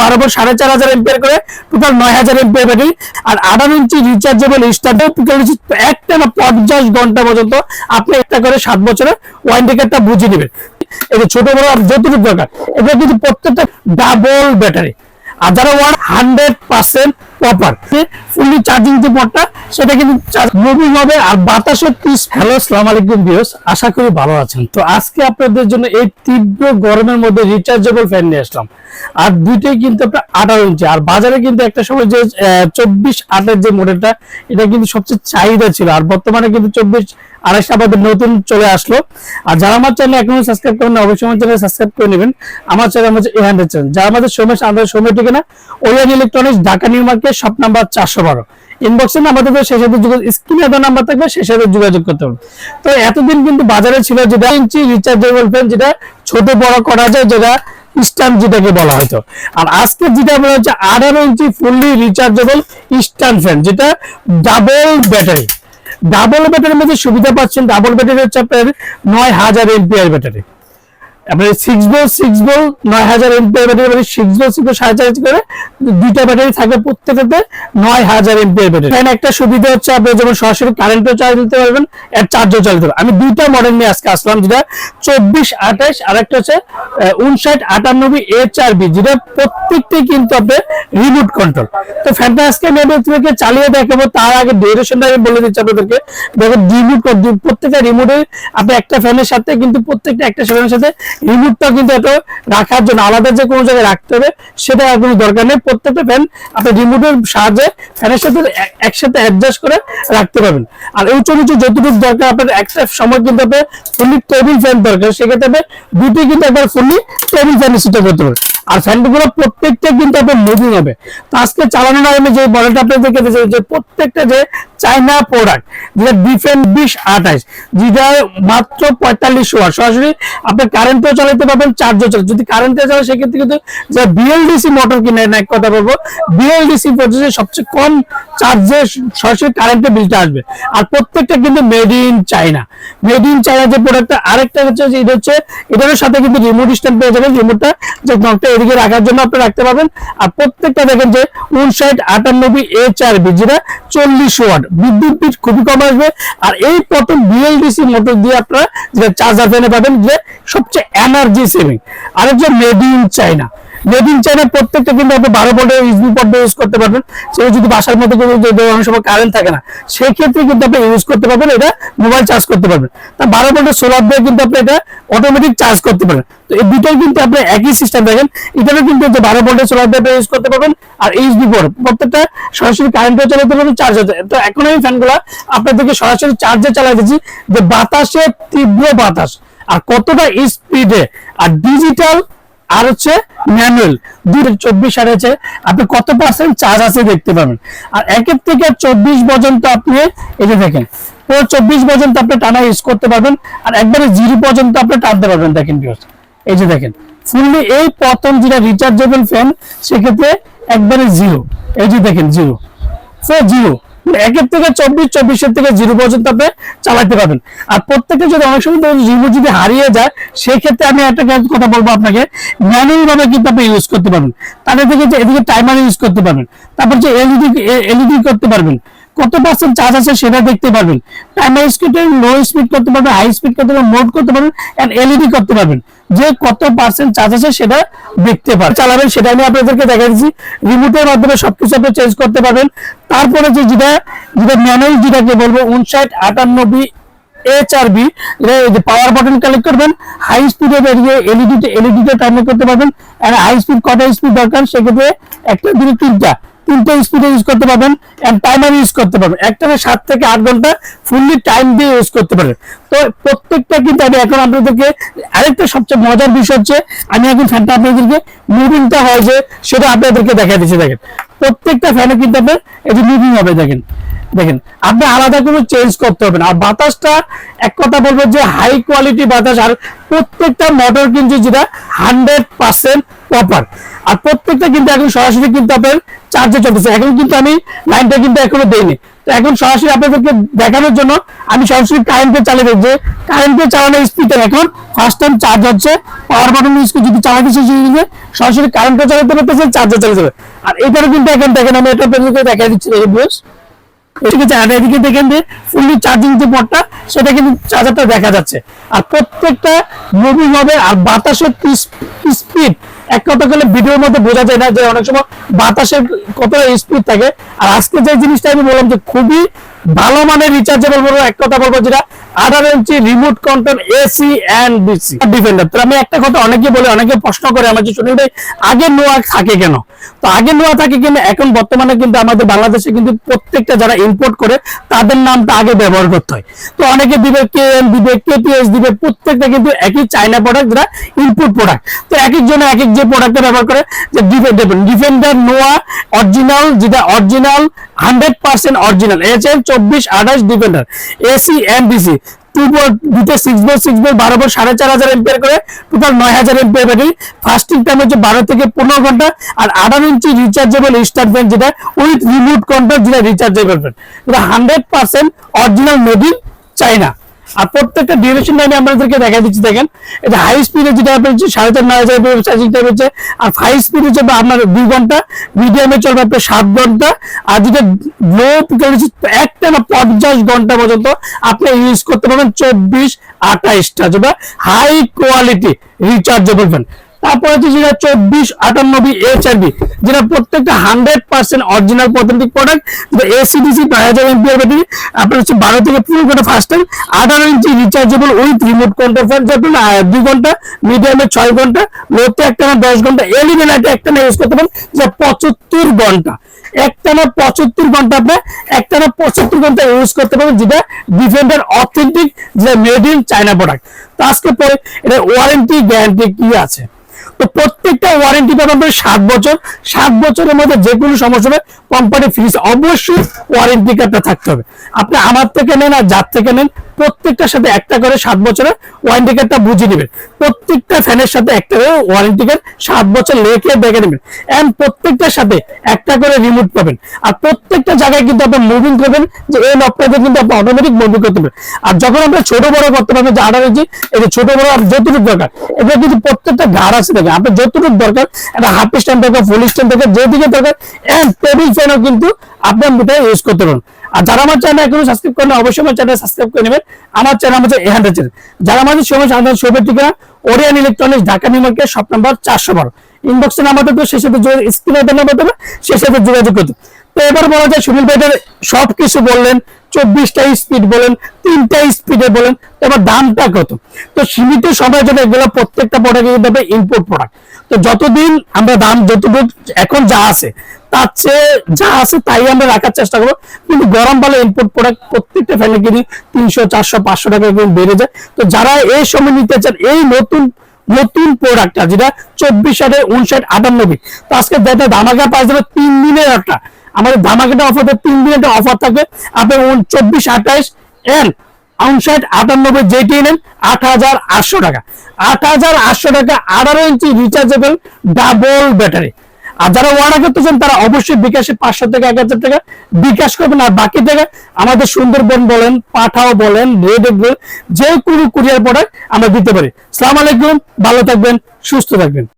বারো ভোল্ট সাড়ে চার হাজার এম্পিয়ার করে টোটাল নয় হাজার এম্পিয়ার ব্যাটারি আর আঠারো ইঞ্চি রিচার্জেবল স্টার্ট একটা না পঞ্চাশ ঘণ্টা পর্যন্ত। আপনি একটা করে সাত বছরের ওয়ারেন্টি কার্ডটা বুঝে নেবেন। এটা ছোট বড় যতটুকু দরকার এটা কিন্তু প্রত্যেকটা ডাবল ব্যাটারি আর যারা one hundred percent proper fully charging যে পটটা সেটা কিন্তু মুভিং হবে আর বাতাসের হ্যালো সালাম আলাইকুম ভিউস আশা করি ভালো আছেন। তো আজকে আপনাদের জন্য এই তীব্র গরমের মধ্যে রিচার্জেবল ফ্যান নিয়ে আসলাম। আর দুইটাই কিন্তু আপনার আঠারো ইঞ্চি আর বাজারে কিন্তু একটা সময় যে চব্বিশ আটের যে মডেলটা এটা কিন্তু সবচেয়ে চাহিদা ছিল। আর বর্তমানে কিন্তু চব্বিশ আড়াইশো আমাদের নতুন চলে আসলো। আর যারা আমার চ্যানেল এখনও সাবস্ক্রাইব করেন অবশ্যই আমার চ্যানেল সাবস্ক্রাইব করে নেবেন। আমার চ্যানেল হচ্ছে এ হান্ড্রেড চ্যানেল যারা আমাদের সময় আমাদের সময় ঠিকানা Orion Electronics Dhaka New Market shop number চারশো বারো। ইনবক্সে আমাদের সেই সাথে স্ক্রিনে একটা নাম্বার থাকবে, সেই সাথে যোগাযোগ করতে হবে। তো এতদিন কিন্তু বাজারে ছিল যেটা ইঞ্চি রিচার্জেবল ফ্যান যেটা ছোট বড় করা যায়, যেটা স্ট্যান্ড যেটাকে বলা হয়তো আর আজকে যেটা বলা হচ্ছে আঠারো inch fully rechargeable stand fan যেটা ডাবল ব্যাটারি ডাবল ব্যাটারির মধ্যে সুবিধা পাচ্ছেন ডাবল ব্যাটারি হচ্ছে আপনার নয় হাজার এমপিআর ব্যাটারি আপনার সিক্স বল সিক্স বল নয় হাজার এমপিআর ব্যাটারি মানে সিক্স বল সিক্স বল সাড়ে চার করে দুইটা ব্যাটারি থাকবে প্রত্যেকটাতে নয় হাজার এমপিআর ব্যাটারি এখানে একটা সুবিধা হচ্ছে আপনি যেমন সরাসরি কারেন্টও চার্জ দিতে পারবেন, এর চার্জও চালিত পারবেন। আমি দুইটা মডেল নিয়ে আজকে আসলাম, যেটা চব্বিশ, আঠাশ আর একটা হচ্ছে উনষাট আটানব্বই এইচ আর বি যেটা প্রত্যেকটাই কিন্তু আপনার রিমোট কন্ট্রোল তো ফ্যানটা আজকে আমি আপনাদেরকে চালিয়ে দেখাবো, তার আগে ডিউরেশনটা আমি বলে দিচ্ছি আপনাদেরকে। দেখেন রিমোট প্রত্যেকটা রিমোটে আপনি একটা ফ্যানের সাথে কিন্তু প্রত্যেকটা একটা ফ্যানের সাথে রিমোটটা কিন্তু এটা রাখার জন্য আলাদা যে কোনো জায়গায় রাখতে হবে, সেটা কোনো দরকার নেই। প্রত্যেকটা ফ্যান আপনি রিমোটের সাহায্যে ফ্যানের সাথে একসাথে অ্যাডজাস্ট করে রাখতে পারবেন। আর উঁচু নিচু যতটুকু দরকার, আপনার একটা সময় কিন্তু আপনার ফুললি টেবিল ফ্যান দরকার। সেক্ষেত্রে আপনি দুটি কিন্তু একবার ফুললি টেবিল ফ্যান সিস্টেম করতে পারবেন। আর ফ্যানগুলো প্রত্যেকটা কিন্তু আপনার মুভিং হবে। তো আজকে চালানোর আগে যে মডেলটা আপনাদেরকে দিয়েছি যে প্রত্যেকটা যে চাইনা প্রোডাক্ট যেটা ডিফেন্স বিশ আঠাশ, যেটা মাত্র পঁয়তাল্লিশ সরাসরি আপনি কারেন্টও চালাতে পারবেন চার্জও চালাতে যদি কারেন্টে চালান, সেক্ষেত্রে কিন্তু বিএলডিসি মোটর কিনে এক কথা বলব বিএলডিসি পদ্ধতি সবচেয়ে কম চার্জে সরাসরি কারেন্টে বিলটা আসবে। আর প্রত্যেকটা কিন্তু made in China made in China যে প্রোডাক্টটা আরেকটা হচ্ছে যে এটা হচ্ছে এটার সাথে কিন্তু রিমোট স্ট্যান্ড পেয়ে যাবেন। রিমোটটা যে নকটা এদিকে রাখার জন্য আপনি রাখতে পারবেন। আর প্রত্যেকটা দেখেন যে উনষাট আটানব্বই এইচ আর বি, যেটা চল্লিশ ওয়াট। বিদ্যুৎ বিল খুবই কম আসবে। আর এই প্রথম বিএলডিসি মোটর দিয়ে আপনারা যেটা চার্জার ফ্যানে পাবেন যে সবচেয়ে এনার্জি সেভিং আর হচ্ছে made in China made in China প্রত্যেকটা কিন্তু আপনি বারো ভোল্টের ইউজবি পর্দা ইউজ করতে পারবেন। সেটা যদি বাসার মধ্যে অনেক সময় কারেন্ট থাকে না, সেক্ষেত্রে কিন্তু আপনি ইউজ করতে পারবেন, এটা মোবাইল চার্জ করতে পারবেন। তা বারো ভোল্টের সোলার দিয়ে কিন্তু আপনি এটা অটোমেটিক চার্জ করতে পারেন তো এই দুটোই কিন্তু আপনি একই সিস্টেম দেখেন। এটারও কিন্তু বারো ভোল্টের সোলার দিয়ে ইউজ করতে পারবেন, আর ইউজবি পর প্রত্যেকটা সরাসরি কারেন্টে চালাতে পারবেন চার্জ হতে তো এখন আমি ফ্যানগুলো আপনাদেরকে সরাসরি চার্জে চালাই দিচ্ছি, যে বাতাসে তীব্র বাতাস। আর কতটা স্পিডে আর ডিজিটাল আর হচ্ছে ম্যানুয়াল দুই চব্বিশ আর আপনি কত পার্সেন্ট চার্জ আছে দেখতে পাবেন। আর একের থেকে চব্বিশ পর্যন্ত আপনি, এই যে দেখেন, পুরো চব্বিশ পর্যন্ত আপনি টানা ইউজ করতে পারবেন, আর একবারে জিরো পর্যন্ত আপনি টানতে পারবেন, দেখেন। এই যে দেখেন ফুললি এই প্রথম যেটা রিচার্জেবল ফ্যান সেক্ষেত্রে একবারে জিরো এই যে দেখেন জিরো জিরো একের থেকে চব্বিশ, চব্বিশের থেকে জিরো পর্যন্ত আপনি চালাতে পারবেন। আর প্রত্যেকটা যদি অনেক সময় জিরো যদি হারিয়ে যায় সেই ক্ষেত্রে আমি একটা কথা বলব আপনাকে ম্যানুয়াল ভাবে কিন্তু আপনি ইউজ করতে পারবেন। তাদের থেকে এদিকে টাইমার ইউজ করতে পারবেন, তারপর যে এলইডি এলইডি করতে পারবেন। কত পার্সেন্ট চার্জ আছে সেটা দেখতে পারবেন। টাইমার স্পিডে লো স্পিড করতে পারবেন হাই স্পিড করতে পারবেন মোড করতে পারবেন এন্ড এলইডি করতে পারবেন। যে কত পার্সেন্ট চার্জ আছে সেটা দেখতে পারবেন। চালাবেন, সেটা আমি আপনাদেরকে দেখা দিচ্ছি। রিমোটের মাধ্যমে সবকিছু আপনি চেঞ্জ করতে পারবেন। তারপরে যে যেটা যেটা ম্যানুয়াল যেটাকে বলব উনষাট আটানব্বই এইচ আর বি যে পাওয়ার বাটন কালেক্ট করবেন হাই স্পিডে বেরিয়ে এলইডি এলইডি তে টাইম করতে পারবেন হাই স্পিড কত স্পিড দরকার, সেক্ষেত্রে একটা দুটো তিনটা। তিনটে স্পিডে ইউজ করতে পারবেন এন্ড টাইমার ইউজ করতে পারবেন। একটা সাত থেকে আট ঘণ্টা ফুললি টাইম দিয়ে ইউজ করতে পারবেন। তো প্রত্যেকটা কিন্তু আমি এখন আপনাদেরকে আরেকটা সবচেয়ে মজার বিষয় হচ্ছে, আমি এখন ফ্যানটা আপনাদেরকে মুভিংটা হয় যে সেটা আপনাদেরকে দেখা দিচ্ছি, দেখেন। প্রত্যেকটা ফ্যানে কিন্তু আপনার যে মুভিং হবে, দেখেন। দেখেন আপনি আলাদা কোনো চেঞ্জ করতে হবে না। আর বাতাসটা এক কথা বলব যে হাই কোয়ালিটি বাতাস, আর প্রত্যেকটা মোটর কিন্তু যেটা হান্ড্রেড পার্সেন্ট প্রপার আর প্রত্যেকটা কিন্তু এখন সরাসরি কিন্তু আপনার চার্জে চলতেছে। এখন কিন্তু আমি লাইনটা কিন্তু এখনও দেইনি। তো এখন সরাসরি আপনাদেরকে দেখানোর জন্য আমি সরাসরি কারেন্টে চালিয়ে দেবো। যে কারেন্টে চালানোর স্পিডে এখন ফার্স্ট টাইম চার্জ হচ্ছে। পাওয়ার বাটন ইউজ যদি চালাতে শেষ হয়ে গেছে সরাসরি কারেন্টে চালাতে পারতেছে চার্জার চালাতে হবে আর এটারও কিন্তু এখন দেখেন, আমি এটা আপনাদেরকে দেখাই দিচ্ছি এই বস ঠিক আছে আর এদিকে দেখেন যে ফুললি চার্জিং যে পটটা সেটা কিন্তু চার্জারটা দেখা যাচ্ছে। আর প্রত্যেকটা মুভিং হবে আর বাতাসের স্পিড এক কথা করলে ভিডিওর মধ্যে বোঝা যায় না যে অনেক সময় বাতাসের কতটা স্পিড থাকে। আর আজকে যে জিনিসটা আমি বললাম যে খুবই ভালো মানের রিচার্জেবল বলব, এক কথা বলব যেটা আঠারো ইঞ্চি remote control AC and BC defender তো আমি একটা কথা অনেকে বলে, অনেকে প্রশ্ন করে আমার যে সুনীল ভাই, আগে নোয়া থাকে কেন? তো আগে নোয়া থাকে কিন্তু এখন বর্তমানে কিন্তু আমাদের বাংলাদেশে কিন্তু প্রত্যেকটা যারা ইম্পোর্ট করে, তাদের নামটা আগে ব্যবহার করতে হয়। তো অনেকে দিবে কে এম দিবে কেটিএস দিবে প্রত্যেকটা কিন্তু একই চাইনা প্রোডাক্ট যারা ইনপুট প্রোডাক্ট তো এক একজনে এক এক যে প্রোডাক্টটা ব্যবহার করে, যে ডিফেন্ডার নোয়া অরিজিনাল যেটা original hundred percent original H M চব্বিশ, আঠাশ ডিফেন্ডার এসি এম বিসি দুটো বারো সাড়ে চার হাজার এম্পিয়ার করে নয় হাজার হচ্ছে বারো থেকে পনেরো ঘণ্টা, আর রিচার্জেবল যেটা কন্ট্রোল যেটা হান্ড্রেড পার্সেন্ট অরিজিনাল আর প্রত্যেকটা ডিউরেশন আমি আপনাদেরকে দেখা দিচ্ছি, দেখেন। এটা হাই স্পিডে যেটা আপনার সাড়ে চার নয় হাজার চার্জিং টাইম হচ্ছে, আর হাই স্পিডে চলবে আপনার দুই ঘণ্টা মিডিয়ামে চলবে আপনার সাত ঘণ্টা, আর যেটা লো একটা না পঞ্চাশ ঘণ্টা পর্যন্ত আপনি ইউজ করতে পারবেন চব্বিশ আঠাইশটা, যেটা হাই কোয়ালিটি রিচার্জেবল ফ্যান তারপর হচ্ছে যেটা চব্বিশ আটানব্বই এইচআরবি যেটা প্রত্যেকটা হান্ড্রেড পার্সেন্ট অরিজিনাল পদ্ধতিক product A C D C battery আপনার হচ্ছে বারো থেকে পনেরো ঘণ্টা ফার্স্ট টাইম আঠারো ইঞ্চি rechargeable with remote control fan যাতে না দুই ঘণ্টা মিডিয়ামে ছয় ঘণ্টা লোতে একটা না দশ ঘণ্টা এলইডি লাইটে একটা না ইউজ করতে পারেন যে পঁচাত্তর ঘণ্টা। একটানা পঁচাত্তর ঘণ্টা আপনার একটানা পঁচাত্তর ঘণ্টা ইউজ করতে পারবেন যেটা ডিফেন্ডার অথেন্টিক যেটা মেড ইন চায়না প্রোডাক্ট তো আজকে পরে এটা ওয়ারেন্টি গ্যারান্টি কি আছে? তো প্রত্যেকটা ওয়ারেন্টি পাবেন সাত বছর। সাত বছরের মধ্যে যে কোনো সমস্যা হবে কোম্পানি ফ্রিজ অবশ্যই ওয়ারেন্টি কার্ডটা থাকতে হবে। আপনি আমার থেকে নেন আর যার থেকে নেন, প্রত্যেকটার সাথে একটা করে সাত বছরের ওয়ারেন্টি কার্ডটা বুঝে নেবেন। প্রত্যেকটা ফ্যানের সাথে একটা করে ওয়ারেন্টি কার্ড সাত বছর লেখে দেখে নেবেন। এন্ড প্রত্যেকটার সাথে একটা করে রিমোট পাবেন। আর প্রত্যেকটা জায়গায় কিন্তু আপনি মুভিং করবেন, যে এই নবটাতে কিন্তু আপনি অটোমেটিক মুভিং করতে পারবেন। আর যখন আপনি ছোট বড় করতে পারবেন যে আঠারো ইঞ্চি এটা ছোট বড় আর যতটুকু দরকার এটা কিন্তু প্রত্যেকটা ঘাড় আছে দেখেন আপনার যতটুকু দরকার একটা হাফ স্ট্যান্ড দরকার, ফুল স্ট্যান্ড দরকার যেদিকে দরকার টেবিল ফ্যানও কিন্তু আপনার মোটাই ইউজ করতে পারেন আর যারা আমার চ্যানেল এখনও সাবস্ক্রাইব করেন অবশ্যই আমার চ্যানেল সাবস্ক্রাইব করে নেবেন। আমার চ্যানেল হচ্ছে এহান্ড্রেড চ্যানেল যারা আমাদের সময় আমাদের শোভের ঠিকানা Orion Electronics Dhaka New Market shop number চারশো বারো। ইনবক্সে নাম্বার থাকবে সেই সাথে স্ক্রিনে নাম্বার থাকবে সেই সাথে যোগাযোগ করতে তো এবার বলা যায়, সুনীল ভাইটার সব কিছু বললেন চব্বিশটা স্পিড বলেন, তিনটা স্পিডে বলেন, তো এবার দামটা কত? তো সীমিত সময়ের জন্য এগুলো প্রত্যেকটা প্রোডাক্ট কিন্তু ইম্পোর্ট প্রোডাক্ট তো যতদিন আমরা দাম যতটুকু এখন যা আছে, তার চেয়ে যা আছে তাই আমরা রাখার চেষ্টা করব। কিন্তু গরম কালে ইম্পোর্ট প্রোডাক্ট প্রত্যেকটা ফ্যানে কিনি তিনশো, চারশো, পাঁচশো টাকা কিন্তু বেড়ে যায়। তো যারা এই সময় নিতে চান, এই নতুন নতুন প্রোডাক্টটা যেটা চব্বিশ ষাটে উনষাট, আটানব্বই। তো আজকে যাতে ধামাকা পাওয়া যাবে তিন দিনের একটা। আমাদের ধামাকাটা অফার তিন দিনের একটা অফার থাকবে। আপনি চব্বিশ আঠাইশ এন উনষাট, আটানব্বই যেটি নেন, আট হাজার আটশো টাকা। আট হাজার আটশো টাকা আঠারো ইঞ্চি রিচার্জেবল ডাবল ব্যাটারি আর যারা অর্ডার করতে চান তারা অবশ্যই বিকাশে পাঁচশো থেকে এক হাজার টাকা বিকাশ করবেন। আর বাকি টাকা আমাদের সুন্দরবন বলেন, পাঠাও বলেন রেড যে কোনো কুরিয়ার প্রোডাক্ট আমরা দিতে পারি। সালাম আলাইকুম, ভালো থাকবেন, সুস্থ থাকবেন।